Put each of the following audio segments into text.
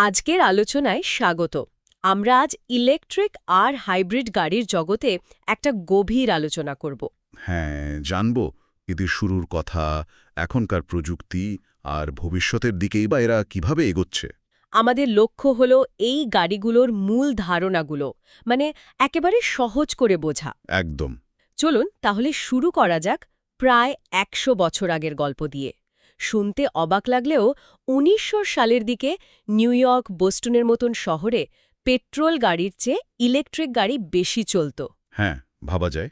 আজকের আলোচনায় স্বাগত। আমরা আজ ইলেকট্রিক আর হাইব্রিড গাড়ির জগতে একটা গভীর আলোচনা করব। হ্যাঁ জানব। এদের শুরুর কথা এখনকার প্রযুক্তি আর ভবিষ্যতের দিকেই বা এরা কীভাবে এগোচ্ছে। আমাদের লক্ষ্য হলো এই গাড়িগুলোর মূল ধারণাগুলো মানে একেবারে সহজ করে বোঝা। একদম। চলুন তাহলে শুরু করা যাক প্রায় একশো বছর আগের গল্প দিয়ে। শুনতে অবাক লাগলেও উনিশশো সালের দিকে নিউ ইয়র্ক বোস্টনের মতন শহরে পেট্রোল গাড়ির চেয়ে ইলেকট্রিক গাড়ি বেশি চলত। হ্যাঁ ভাবা যায়।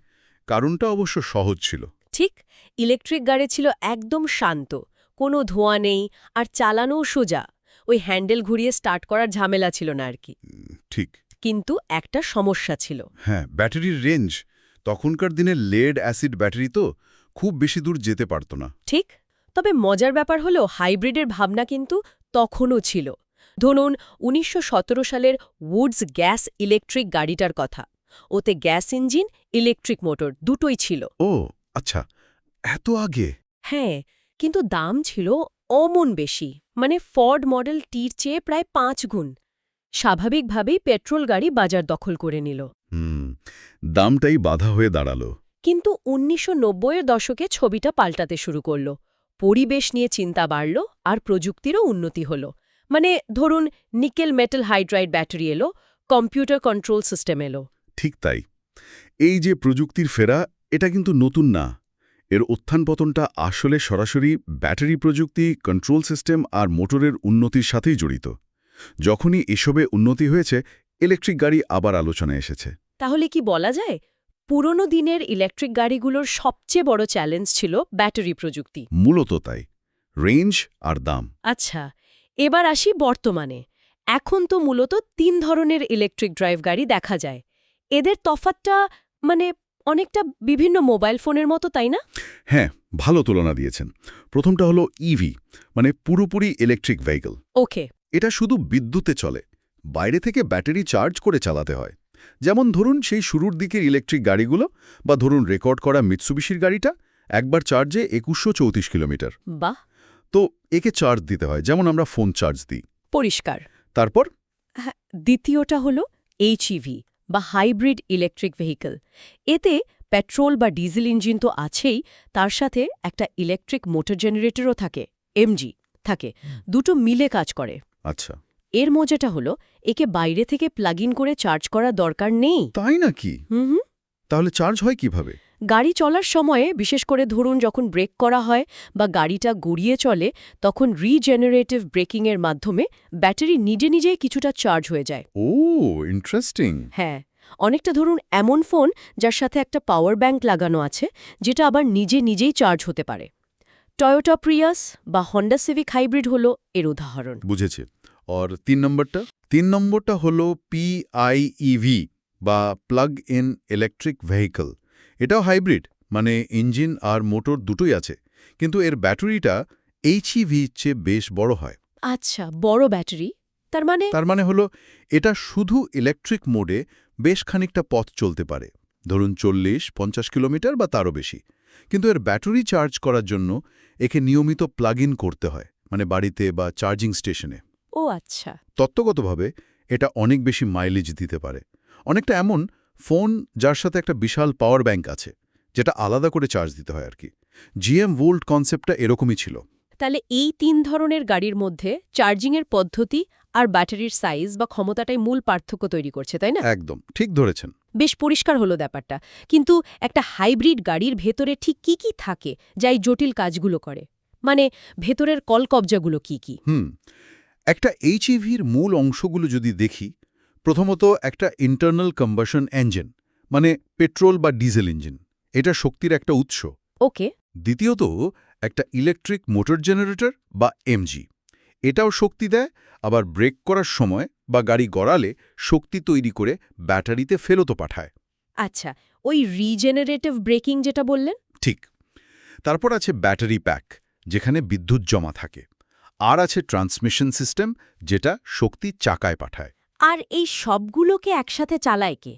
কারণটা অবশ্য সহজ ছিল। ঠিক ইলেকট্রিক গাড়ি ছিল একদম শান্ত কোনো ধোঁয়া নেই আর চালানোও সোজা। ওই হ্যান্ডেল ঘুরিয়ে স্টার্ট করার ঝামেলা ছিল না আর কি। ঠিক। কিন্তু একটা সমস্যা ছিল। হ্যাঁ ব্যাটারির রেঞ্জ। তখনকার দিনে লেড অ্যাসিড ব্যাটারি তো খুব বেশি দূর যেতে পারত না। ঠিক তবে মজার ব্যাপার হলো হাইব্রিডের ভাবনা কিন্তু তখনও ছিল। ধরুন উনিশশো সতেরো সালের উডস গ্যাস ইলেকট্রিক গাড়িটার কথা। ওতে গ্যাস ইঞ্জিন ইলেকট্রিক মোটর দুটোই ছিল। ও আচ্ছা এত আগে? হ্যাঁ কিন্তু দাম ছিল অমন বেশি। মানে ফর্ড মডেল টির চেয়ে প্রায় পাঁচ গুণ। স্বাভাবিকভাবেই পেট্রোল গাড়ি বাজার দখল করে নিল। দামটাই বাধা হয়ে দাঁড়াল। কিন্তু উনিশশো নব্বইয়ের দশকে ছবিটা পাল্টাতে শুরু করল। পরিবেশ নিয়ে চিন্তা বাড়ল আর প্রযুক্তিরও উন্নতি হল। মানে ধরুন নিকেল মেটাল হাইড্রাইড ব্যাটারি এলো কম্পিউটার কন্ট্রোল সিস্টেম এলো। ঠিক তাই। এই যে প্রযুক্তির ফেরা এটা কিন্তু নতুন না। এর উত্থান পতনটা আসলে সরাসরি ব্যাটারি প্রযুক্তি কন্ট্রোল সিস্টেম আর মোটরের উন্নতির সাথেই জড়িত। যখনই এসবে উন্নতি হয়েছে ইলেকট্রিক গাড়ি আবার আলোচনায় এসেছে। তাহলে কি বলা যায় পুরনো দিনের ইলেকট্রিক গাড়িগুলোর সবচেয়ে বড় চ্যালেঞ্জ ছিল ব্যাটারি প্রযুক্তি। মূলত তাই। রেঞ্জ আর দাম। আচ্ছা এবার আসি বর্তমানে। এখন তো মূলত তিন ধরনের ইলেকট্রিক ড্রাইভ গাড়ি দেখা যায়। এদের তফাতটা মানে অনেকটা বিভিন্ন মোবাইল ফোনের মতো তাই না? হ্যাঁ ভালো তুলনা দিয়েছেন। প্রথমটা হলো ইভি মানে পুরোপুরি ইলেকট্রিক ভেহিকল ওকে। এটা শুধু বিদ্যুতে চলে। বাইরে থেকে ব্যাটারি চার্জ করে চালাতে হয়। যেমন ধরুন সেই শুরুর দিকের ইলেকট্রিক গাড়িগুলো বা ধরুন রেকর্ড করা মিৎসুবিশির গাড়িটা একবার চার্জে একুশশো চৌত্রিশ কিলোমিটার। বাহ! তো একে চার্জ দিতে হয় যেমন আমরা ফোন চার্জ দিই। পরিষ্কার। তারপর? হ্যাঁ, দ্বিতীয়টা হল এইচইভি বা হাইব্রিড ইলেকট্রিক ভেহিকল। এতে পেট্রোল বা ডিজেল ইঞ্জিন তো আছেই তার সাথে একটা ইলেকট্রিক মোটর জেনারেটরও থাকে এমজি থাকে দুটো মিলে কাজ করে। আচ্ছা। এর মজাটা হলো একে বাইরে থেকে প্লাগ ইন করে চার্জ করার দরকার নেই। তাই নাকি? হুম হুম। তাহলে চার্জ হয় কীভাবে? গাড়ি চলার সময়ে বিশেষ করে ধরুন যখন ব্রেক করা হয় বা গাড়িটা গড়িয়ে চলে তখন রিজেনারেটিভ ব্রেকিংয়ের মাধ্যমে ব্যাটারি নিজে নিজেই কিছুটা চার্জ হয়ে যায়। ও ইন্টারেস্টিং হ্যাঁ অনেকটা ধরুন এমন ফোন যার সাথে একটা পাওয়ার ব্যাংক লাগানো আছে যেটা আবার নিজে নিজেই চার্জ হতে পারে। টয়োটা প্রিয়াস বা হন্ডা সিভিক হাইব্রিড হল এর উদাহরণ। বুঝেছি। আর তিন নম্বরটা তিন নম্বরটা হলো পিআইইভি বা প্লাগ ইন ইলেকট্রিক ভেহিকল এটাও হাইব্রিড মানে ইঞ্জিন আর মোটর দুটোই আছে কিন্তু এর ব্যাটারিটা এইচইভি চেয়ে বেশ বড় হয় আচ্ছা বড় ব্যাটারি তার মানে তার মানে হলো এটা শুধু ইলেকট্রিক মোডে বেশ খানিকটা পথ চলতে পারে ধরুন চল্লিশ পঞ্চাশ কিলোমিটার বা তারও বেশি কিন্তু এর ব্যাটারি চার্জ করার জন্য একে নিয়মিত প্লাগ ইন করতে হয় মানে বাড়িতে বা চার্জিং স্টেশনে ও আচ্ছা। তত্ত্বগতভাবে এটা অনেক বেশি মাইলেজ দিতে পারে। অনেকটা এমন ফোন যার সাথে একটা বিশাল পাওয়ার ব্যাংক আছে যেটা আলাদা করে চার্জ দিতে হয় আর কি জিএম ভোল্ট কনসেপ্টটা এরকমই ছিল। তাহলে এই তিন ধরনের গাড়ির মধ্যে চার্জিংয়ের পদ্ধতি আর ব্যাটারির সাইজ বা ক্ষমতাটাই মূল পার্থক্য তৈরি করছে তাই না? একদম ঠিক ধরেছেন। বেশ পরিষ্কার হলো ব্যাপারটা। কিন্তু একটা হাইব্রিড গাড়ির ভেতরে ঠিক কি কি থাকে যা এই জটিল কাজগুলো করে? মানে ভেতরের কলকবজাগুলো কি কি? হুম একটা এইচইভির মূল অংশগুলো যদি দেখি প্রথমত একটা ইন্টারনাল কম্বাসন ইঞ্জিন মানে পেট্রোল বা ডিজেল ইঞ্জিন এটা শক্তির একটা উৎস। ওকে। দ্বিতীয়ত একটা ইলেকট্রিক মোটর জেনারেটর বা এমজি এটাও শক্তি দেয় আবার ব্রেক করার সময় বা গাড়ি গড়ালে শক্তি তৈরি করে ব্যাটারিতে ফেরত পাঠায়। আচ্ছা ওই রিজেনারেটিভ ব্রেকিং যেটা বললেন? ঠিক। তারপর আছে ব্যাটারি প্যাক যেখানে বিদ্যুৎ জমা থাকে। আর আছে ট্রান্সমিশন সিস্টেম যেটা শক্তি চাকায় পাঠায়। আর এই সবগুলোকে একসাথে চালায় কে?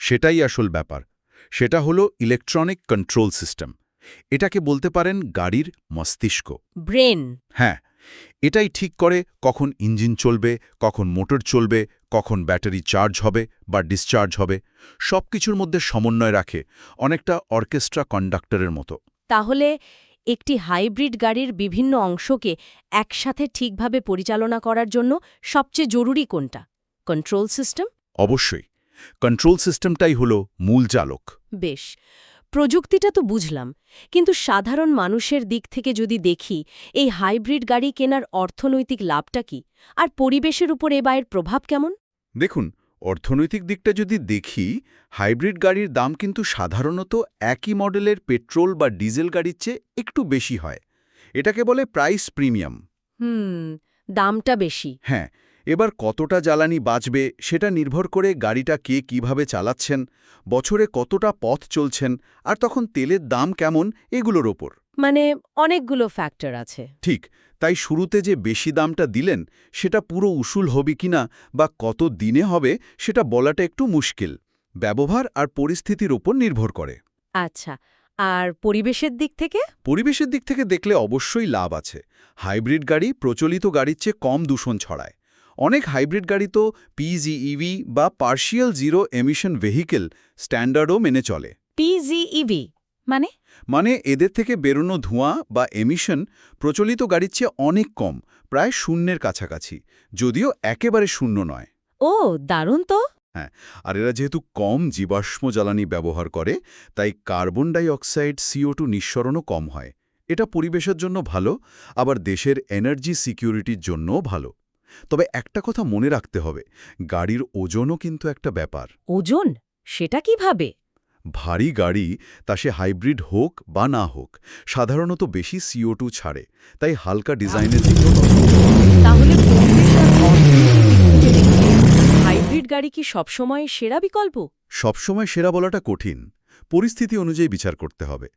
সেটাই আসল ব্যাপার। সেটা হলো ইলেকট্রনিক কন্ট্রোল সিস্টেম। এটাকে বলতে পারেন গাড়ির মস্তিষ্ক। ব্রেন। হ্যাঁ এটাই ঠিক করে কখন ইঞ্জিন চলবে কখন মোটর চলবে কখন ব্যাটারি চার্জ হবে বা ডিসচার্জ হবে সব কিছুর মধ্যে সমন্বয় রাখে অনেকটা অর্কেস্ট্রা কন্ডাক্টরের মতো। তাহলে একটি হাইব্রিড গাড়ির বিভিন্ন অংশকে একসাথে ঠিকভাবে পরিচালনা করার জন্য সবচেয়ে জরুরি কোনটা? কন্ট্রোল সিস্টেম অবশ্যই। কন্ট্রোল সিস্টেমটাই হলো মূল চালক। বেশ। প্রযুক্তিটা তো বুঝলাম। কিন্তু সাধারণ মানুষের দিক থেকে যদি দেখি এই হাইব্রিড গাড়ি কেনার অর্থনৈতিক লাভটা কি? আর পরিবেশের উপর এ বায়ের প্রভাব কেমন? দেখুন অর্থনৈতিক দিকটা যদি দেখি হাইব্রিড গাড়ির দাম কিন্তু সাধারণত একই মডেলের পেট্রোল বা ডিজেল গাড়ির চেয়ে একটু বেশি হয়। এটাকে বলে প্রাইস প্রিমিয়াম। হুম দামটা বেশি। হ্যাঁ এবার কতটা জ্বালানি বাঁচবে সেটা নির্ভর করে গাড়িটা কে কীভাবে চালাচ্ছেন বছরে কতটা পথ চলছেন আর তখন তেলের দাম কেমন এগুলোর ওপর। মানে অনেকগুলো ফ্যাক্টর আছে। ঠিক তাই শুরুতে যে বেশি দামটা দিলেন সেটা পুরো উসুল হবে কিনা বা কত দিনে হবে সেটা বলাটা একটু মুশকিল। ব্যবহার আর পরিস্থিতির ওপর নির্ভর করে। আচ্ছা আর পরিবেশের দিক থেকে? পরিবেশের দিক থেকে দেখলে অবশ্যই লাভ আছে। হাইব্রিড গাড়ি প্রচলিত গাড়ির চেয়ে কম দূষণ ছড়ায়। অনেক হাইব্রিড গাড়ি তো পিজিইভি বা পার্শিয়াল জিরো এমিশন ভেহিকেল স্ট্যান্ডার্ডও মেনে চলে। পিজিইভি মানে? মানে এদের থেকে বেরোনো ধোঁয়া বা এমিশন প্রচলিত গাড়ির চেয়ে অনেক কম প্রায় শূন্যের কাছাকাছি যদিও একেবারে শূন্য নয়। ও দারুণ তো! হ্যাঁ আর এরা যেহেতু কম জীবাশ্ম জ্বালানি ব্যবহার করে তাই carbon dioxide CO two নিঃসরণও কম হয়। এটা পরিবেশের জন্য ভালো আবার দেশের এনার্জি সিকিউরিটির জন্যও ভালো। তবে একটা কথা মনে রাখতে হবে গাড়ির ওজনও কিন্তু একটা ব্যাপার। ওজন? সেটা কীভাবে? ভারী গাড়ি তা সে হাইব্রিড হোক বা না হোক সাধারণত বেশি সিও টু ছাড়ে তাই হালকা ডিজাইনের। তাহলে দিক হাইব্রিড গাড়ি কি সবসময় সেরা বিকল্প? সবসময় সেরা বলাটা কঠিন। পরিস্থিতি অনুযায়ী বিচার করতে হবে।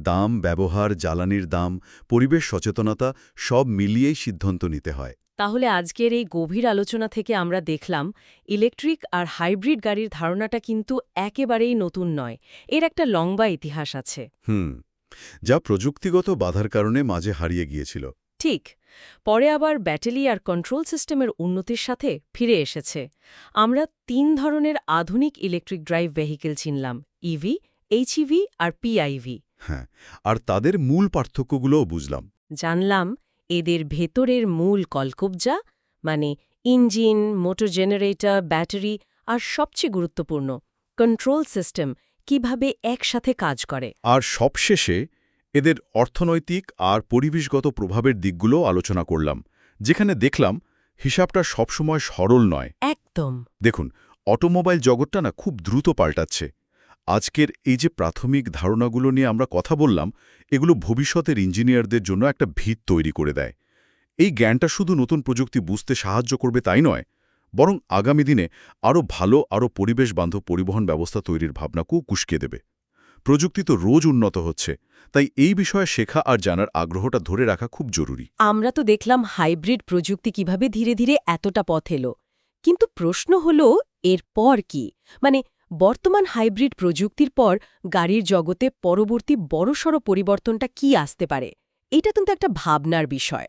দাম ব্যবহার জ্বালানির দাম পরিবেশ সচেতনতা সব মিলিয়েই সিদ্ধান্ত নিতে হয়। তাহলে আজকের এই গভীর আলোচনা থেকে আমরা দেখলাম ইলেকট্রিক আর হাইব্রিড গাড়ির ধারণাটা কিন্তু একেবারেই নতুন নয়। এর একটা লম্বা ইতিহাস আছে। হুম যা প্রযুক্তিগত বাধার কারণে মাঝে হারিয়ে গিয়েছিল। ঠিক পরে আবার ব্যাটারি আর কন্ট্রোল সিস্টেমের উন্নতির সাথে ফিরে এসেছে। আমরা তিন ধরনের আধুনিক ইলেকট্রিক ড্রাইভ ভেহিকেল চিনলাম ইভি এইচইভি আর পিআইভি হ্যাঁ আর তাদের মূল পার্থক্যগুলোও বুঝলাম। জানলাম এদের ভেতরের মূল কলকবজা মানে ইঞ্জিন মোটর জেনারেটর ব্যাটারি আর সবচেয়ে গুরুত্বপূর্ণ কন্ট্রোল সিস্টেম কীভাবে একসাথে কাজ করে। আর সবশেষে এদের অর্থনৈতিক আর পরিবেশগত প্রভাবের দিকগুলো আলোচনা করলাম যেখানে দেখলাম হিসাবটা সবসময় সরল নয়। একদম। দেখুন অটোমোবাইল জগৎটা না খুব দ্রুত পাল্টাচ্ছে। আজকের এই যে প্রাথমিক ধারণাগুলো নিয়ে আমরা কথা বললাম, এগুলো ভবিষ্যতের ইঞ্জিনিয়ারদের জন্য একটা ভিত তৈরি করে দেয়। এই জ্ঞানটা শুধু নতুন প্রযুক্তি বুঝতে সাহায্য করবে তাই নয়, বরং আগামী দিনে আরও ভালো, আরও পরিবেশ বান্ধব পরিবহন ব্যবস্থা তৈরির ভাবনাকেও কুশকে দেবে। প্রযুক্তি তো রোজ উন্নত হচ্ছে, তাই এই বিষয়ে শেখা আর জানার আগ্রহটা ধরে রাখা খুব জরুরি। আমরা তো দেখলাম হাইব্রিড প্রযুক্তি কীভাবে ধীরে ধীরে এতটা পথ এলো। কিন্তু প্রশ্ন হল এর পর কি? মানে বর্তমান হাইব্রিড প্রযুক্তির পর গাড়ির জগতে পরবর্তী বড়সড় পরিবর্তনটা কি আসতে পারে? এটা কিন্তু একটা ভাবনার বিষয়।